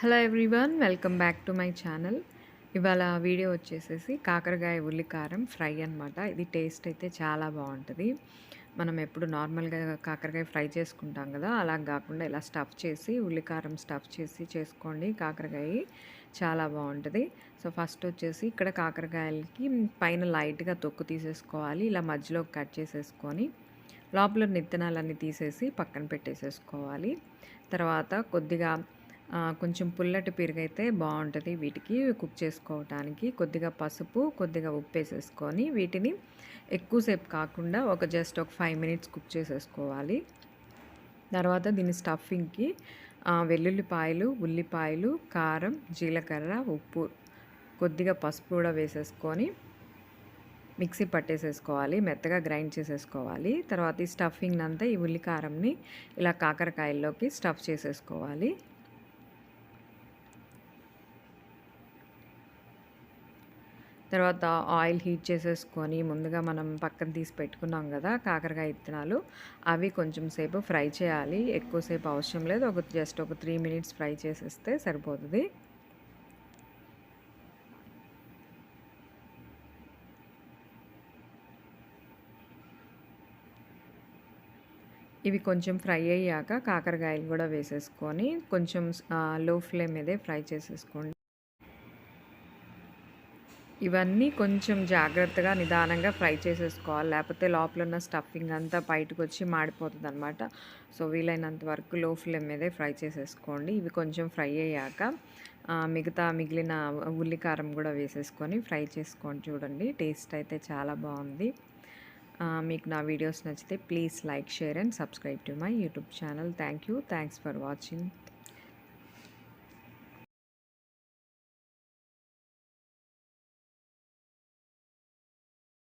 Hello everyone welcome back to my channel ఇవాళ video వచ్చేసేసి కాకరకాయ ఉల్లికారం ఫ్రై అనమాట ఇది టేస్ట్ అయితే చాలా బాగుంటుంది. మనం ఎప్పుడు నార్మల్గా కాకరకాయ ఫ్రై చేసుకుంటాం కదా అలా కాకుండా ఇలా స్టఫ్ చేసి ఉల్లికారం స్టఫ్ చేసి చేసుకోండి. కాకరకాయ చాలా బాగుంటుంది. సో ఫస్ట్ వచ్చేసి ఇక్కడ కాకరకాయలకి పైన లైట్గా తొక్కు తీసేసుకోవాలి. ఇలా మధ్యలో కట్ చేసేసుకొని లోపల నిత్తనాలన్నీ తీసేసి పక్కన పెట్టేసేసుకోవాలి. తర్వాత కొద్దిగా కొంచెం పుల్లటి పెరుగైతే బాగుంటుంది వీటికి కుక్ చేసుకోవటానికి కొద్దిగా పసుపు కొద్దిగా ఉప్పు వేసేసుకొని వీటిని ఎక్కువసేపు కాకుండా ఒక జస్ట్ ఒక ఫైవ్ మినిట్స్ కుక్ చేసేసుకోవాలి. తర్వాత దీని స్టఫింగ్కి వెల్లుల్లిపాయలు ఉల్లిపాయలు కారం జీలకర్ర ఉప్పు కొద్దిగా పసుపు కూడా వేసేసుకొని మిక్సీ పట్టేసేసుకోవాలి. మెత్తగా గ్రైండ్ చేసేసుకోవాలి. తర్వాత ఈ స్టఫింగ్ అంతా ఈ ఉల్లికారంని ఇలా కాకరకాయల్లోకి స్టఫ్ చేసేసుకోవాలి. తర్వాత ఆయిల్ హీట్ చేసేసుకొని ముందుగా మనం పక్కన తీసి పెట్టుకున్నాం కదా కాకరకాయ ఇత్తనాలు అవి కొంచెం సేపు ఫ్రై చేయాలి. ఎక్కువసేపు అవసరం లేదు. ఒక జస్ట్ ఒక త్రీ మినిట్స్ ఫ్రై చేసేస్తే సరిపోతుంది. ఇవి కొంచెం ఫ్రై అయ్యాక కాకరకాయలు కూడా వేసేసుకొని కొంచెం లో ఫ్లేమ్ మీదే ఫ్రై చేసేసుకోండి. ఇవన్నీ కొంచెం జాగ్రత్తగా నిదానంగా ఫ్రై చేసేసుకోవాలి. లేకపోతే లోపల ఉన్న స్టఫింగ్ అంతా బయటకు వచ్చి మాడిపోతుంది అనమాట సో వీలైనంత వరకు లో ఫ్లేమ్ మీదే ఫ్రై చేసేసుకోండి. ఇవి కొంచెం ఫ్రై అయ్యాక మిగతా మిగిలిన ఉల్లికారం కూడా వేసేసుకొని ఫ్రై చేసుకోండి చూడండి. టేస్ట్ అయితే చాలా బాగుంది. మీకు నా వీడియోస్ నచ్చితే please like share and subscribe to my YouTube channel. Thank you thanks for watching.